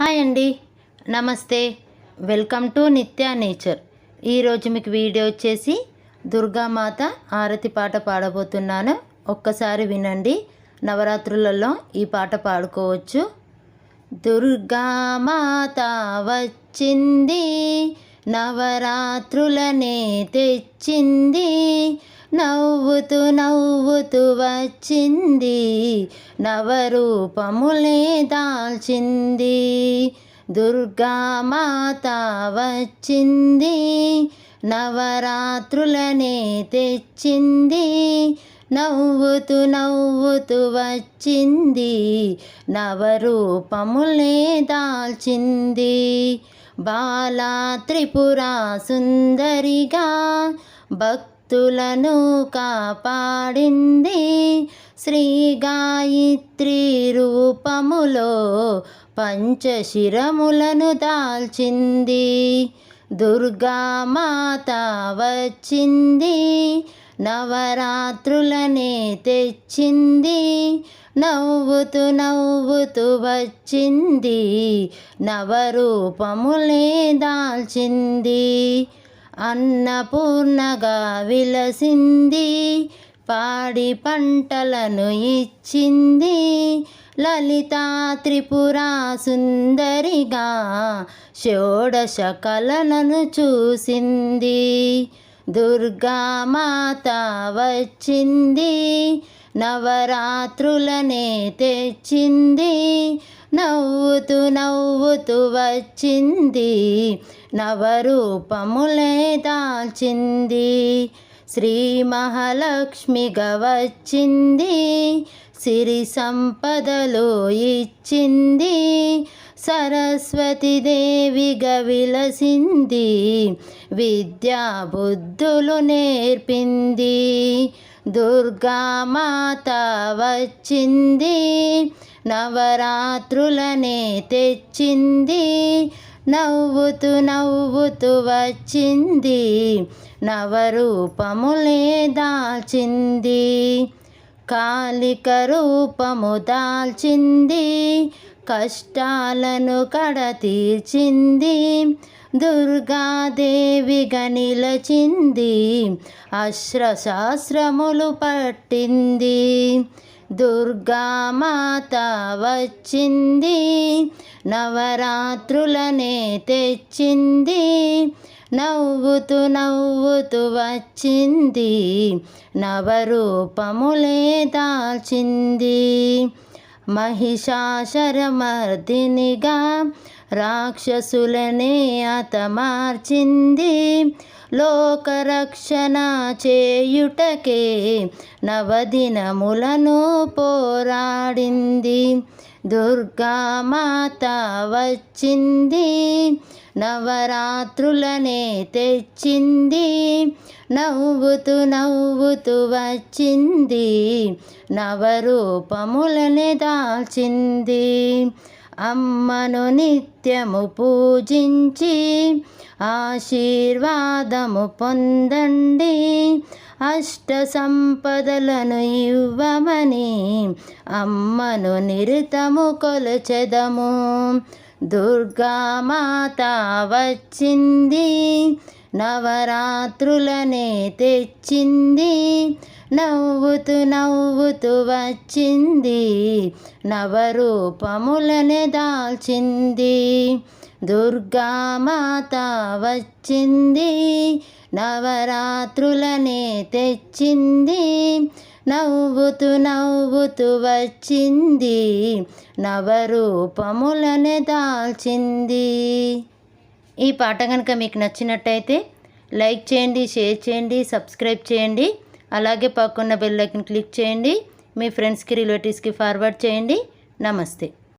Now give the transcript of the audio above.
Hi అండి. నమస్తే. Welcome to Nitya nature. ఈరోజు మీకు వీడియో వచ్చేసి దుర్గామాత ఆరతి పాట పాడబోతున్నాను. ఒక్కసారి వినండి. నవరాత్రులలో ఈ పాట పాడుకోవచ్చు. దుర్గామాత వచ్చింది నవరాత్రులనే తెచ్చింది నవ్వుతూ నవ్వుతూ వచ్చింది. నవరూపములే దాల్చింది. దుర్గామాత వచ్చింది. నవరాత్రులనే తెచ్చింది. నవ్వుతూ నవ్వుతూ వచ్చింది. నవరూపములే దాల్చింది. బాలా త్రిపుర సుందరిగా భక్తులను కాపాడింది శ్రీ గాయత్రి రూపములో పంచశిరములను దాల్చింది. దుర్గామాత వచ్చింది నవరాత్రులనే తెచ్చింది నవ్వుతూ నవ్వుతూ వచ్చింది నవరూపములే దాల్చింది. అన్నపూర్ణగా విలసింది పాడి పంటలను ఇచ్చింది. లలితా త్రిపురా సుందరిగా షోడశ కళలను చూసింది. దుర్గామాత వచ్చింది. నవరాత్రులనే తెచ్చింది. నవ్వుతూ నవ్వుతూ వచ్చింది. నవరూపములే దాల్చింది. శ్రీ మహాలక్ష్మిగా వచ్చింది. సిరి సంపదలు ఇచ్చింది. సరస్వతి దేవిగా విలసింది. విద్యా బుద్ధులు నేర్పింది. దుర్గామాత వచ్చింది నవరాత్రులనే తెచ్చింది నవ్వుతూ నవ్వుతూ వచ్చింది నవరూపములే దాల్చింది కాలిక రూపము దాల్చింది కష్టాలను కడతీర్చింది. దుర్గాదేవిగా నిలచింది. అశ్రశాస్త్రములు పట్టింది. దుర్గామాత వచ్చింది. నవరాత్రులనే తెచ్చింది. నవ్వుతూ నవ్వుతూ వచ్చింది. నవరూపములే దాల్చింది. महिषाशरमर्दिनिगा రాక్షసులనే అతమార్చింది లోకరక్షణ చేయుటకే నవదినములను పోరాడింది. దుర్గామాత వచ్చింది. నవరాత్రులనే తెచ్చింది. నవ్వుతూ నవ్వుతూ వచ్చింది. నవరూపములనే దాల్చింది. అమ్మను నిత్యము పూజించి ఆశీర్వాదము పొందండి. అష్ట సంపదలను ఇవ్వమని అమ్మను నిరుతము కొలచెదము. దుర్గామాత వచ్చింది నవరాత్రులనే తెచ్చింది నవ్వుతూ నవ్వుతూ వచ్చింది నవరూపములనే దాల్చింది. దుర్గామాత వచ్చింది నవరాత్రులనే తెచ్చింది నవ్వుతూ నవ్వుతూ వచ్చింది. నవరూపములనే దాల్చింది. ఈ పాట కనుక మీకు నచ్చినట్టయితే లైక్ చేయండి షేర్ చేయండి సబ్స్క్రైబ్ చేయండి. అలాగే పక్కన్న బెల్ ఐకన్ క్లిక్ చేయండి. మీ ఫ్రెండ్స్కి రిలేటివ్స్కి ఫార్వర్డ్ చేయండి. నమస్తే.